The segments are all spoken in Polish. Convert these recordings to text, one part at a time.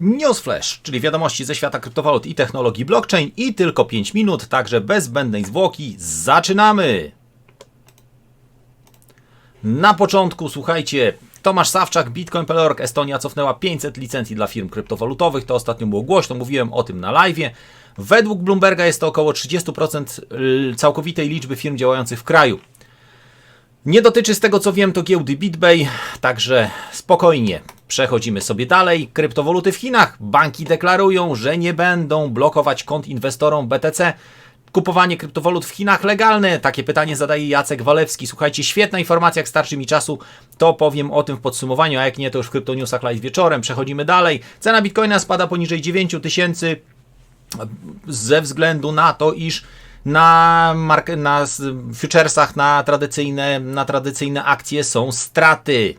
Newsflash, czyli wiadomości ze świata kryptowalut i technologii blockchain i tylko 5 minut, także bez zbędnej zwłoki zaczynamy! Na początku, słuchajcie, Tomasz Sawczak, Bitcoin.org, Estonia cofnęła 500 licencji dla firm kryptowalutowych, to ostatnio było głośno, mówiłem o tym na live. Według Bloomberga jest to około 30% całkowitej liczby firm działających w kraju. Nie dotyczy z tego co wiem to giełdy BitBay, także spokojnie. Przechodzimy sobie dalej. Kryptowaluty w Chinach. Banki deklarują, że nie będą blokować kont inwestorom BTC. Kupowanie kryptowalut w Chinach legalne? Takie pytanie zadaje Jacek Walewski. Słuchajcie, świetna informacja, jak starczy mi czasu, to powiem o tym w podsumowaniu, a jak nie, to już w Kryptonewsach live wieczorem. Przechodzimy dalej. Cena Bitcoina spada poniżej 9 tysięcy ze względu na to, iż na, mark- na futuresach, na tradycyjne, na tradycyjne akcje są straty.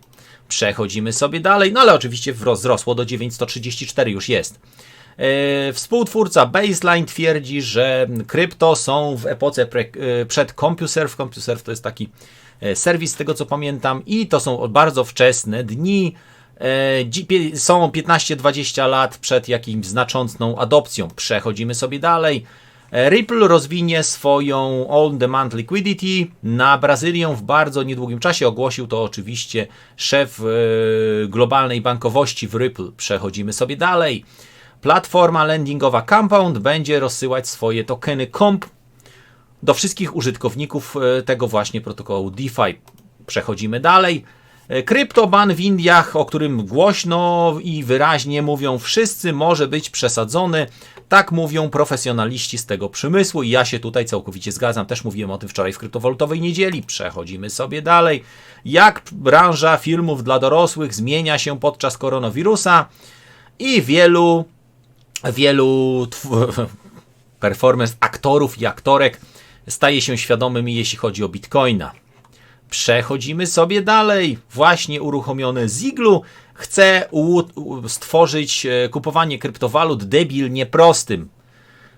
Przechodzimy sobie dalej, no ale oczywiście wzrosło do 934 już jest. Yy, współtwórca Baseline twierdzi, że krypto są w epoce pre, yy, przed CompuServe. CompuServe to jest taki yy, serwis, z tego co pamiętam, i to są bardzo wczesne dni. Są 15-20 lat przed jakimś znaczącą adopcją. Przechodzimy sobie dalej. Ripple rozwinie swoją on-demand liquidity na Brazylię w bardzo niedługim czasie. Ogłosił to oczywiście szef globalnej bankowości w Ripple. Przechodzimy sobie dalej. Platforma landingowa Compound będzie rozsyłać swoje tokeny COMP do wszystkich użytkowników tego właśnie protokołu DeFi. Przechodzimy dalej. Kryptoban w Indiach, o którym głośno i wyraźnie mówią wszyscy, może być przesadzony. Tak mówią profesjonaliści z tego przemysłu i ja się tutaj całkowicie zgadzam. Też mówiłem o tym wczoraj w kryptowalutowej niedzieli. Przechodzimy sobie dalej. Jak branża filmów dla dorosłych zmienia się podczas koronawirusa i wielu, wielu performance aktorów i aktorek staje się świadomymi, jeśli chodzi o bitcoina. Przechodzimy sobie dalej. Właśnie uruchomione Ziglu chce stworzyć kupowanie kryptowalut debilnie prostym.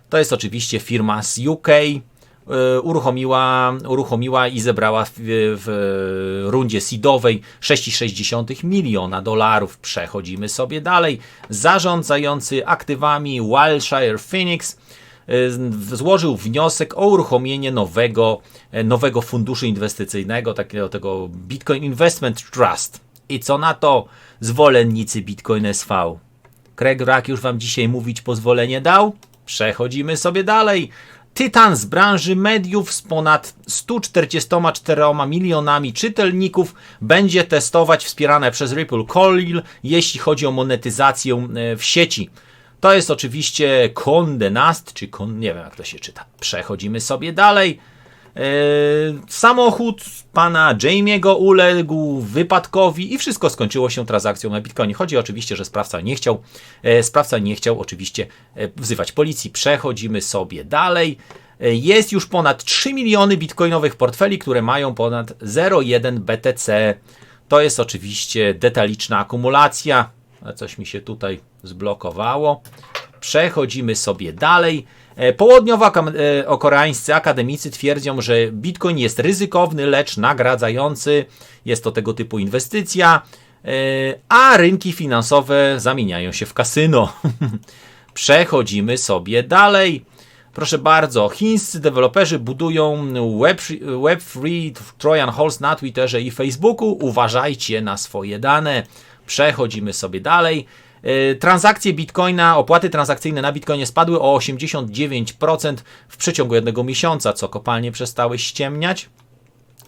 To jest oczywiście firma z UK. Uruchomiła, uruchomiła i zebrała w, w rundzie seedowej 6,6 miliona dolarów. Przechodzimy sobie dalej. Zarządzający aktywami Wildshire Phoenix złożył wniosek o uruchomienie nowego, nowego funduszu inwestycyjnego, takiego tego Bitcoin Investment Trust. I co na to zwolennicy Bitcoin SV? Craig Rack już Wam dzisiaj mówić pozwolenie dał? Przechodzimy sobie dalej. Tytan z branży mediów z ponad 144 milionami czytelników będzie testować wspierane przez Ripple Coil, jeśli chodzi o monetyzację w sieci. To jest oczywiście Conde Nast, czy Con, nie wiem jak to się czyta. Przechodzimy sobie dalej. Eee, samochód pana Jamie'ego uległ wypadkowi i wszystko skończyło się transakcją na Bitcoinie. Chodzi oczywiście, że sprawca nie chciał, e, sprawca nie chciał oczywiście e, wzywać policji. Przechodzimy sobie dalej. E, jest już ponad 3 miliony bitcoinowych portfeli, które mają ponad 0,1 BTC. To jest oczywiście detaliczna akumulacja. Coś mi się tutaj zblokowało. Przechodzimy sobie dalej. Południowo-koreańscy akademicy twierdzą, że Bitcoin jest ryzykowny, lecz nagradzający. Jest to tego typu inwestycja, a rynki finansowe zamieniają się w kasyno. Przechodzimy sobie dalej. Proszę bardzo, chińscy deweloperzy budują Web3 Web Trojan Horse na Twitterze i Facebooku. Uważajcie na swoje dane. Przechodzimy sobie dalej. Transakcje Bitcoina, opłaty transakcyjne na Bitcoinie spadły o 89% w przeciągu jednego miesiąca, co kopalnie przestały ściemniać.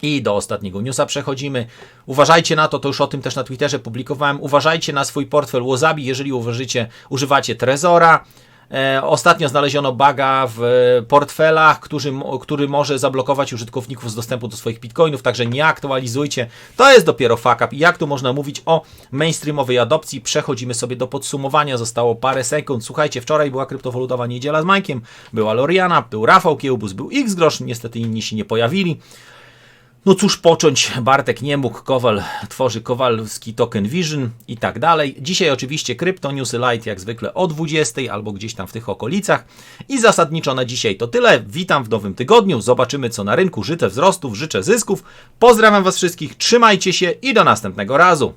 I do ostatniego newsa przechodzimy. Uważajcie na to, to już o tym też na Twitterze publikowałem. Uważajcie na swój portfel Wozabi, jeżeli użycie, używacie Trezora. E, ostatnio znaleziono baga w portfelach, który, który może zablokować użytkowników z dostępu do swoich bitcoinów, także nie aktualizujcie. To jest dopiero fuck up. I jak tu można mówić o mainstreamowej adopcji? Przechodzimy sobie do podsumowania. Zostało parę sekund. Słuchajcie, wczoraj była kryptowalutowa niedziela z Majkiem, była Loriana, był Rafał Kiełbus, był X-Grosz, niestety inni się nie pojawili. No cóż począć, Bartek nie mógł, Kowal tworzy Kowalski Token Vision i tak dalej. Dzisiaj oczywiście Crypto Newsy Light jak zwykle o 20 albo gdzieś tam w tych okolicach. I zasadniczo na dzisiaj to tyle. Witam w nowym tygodniu, zobaczymy co na rynku. Życzę wzrostów, życzę zysków. Pozdrawiam Was wszystkich, trzymajcie się i do następnego razu.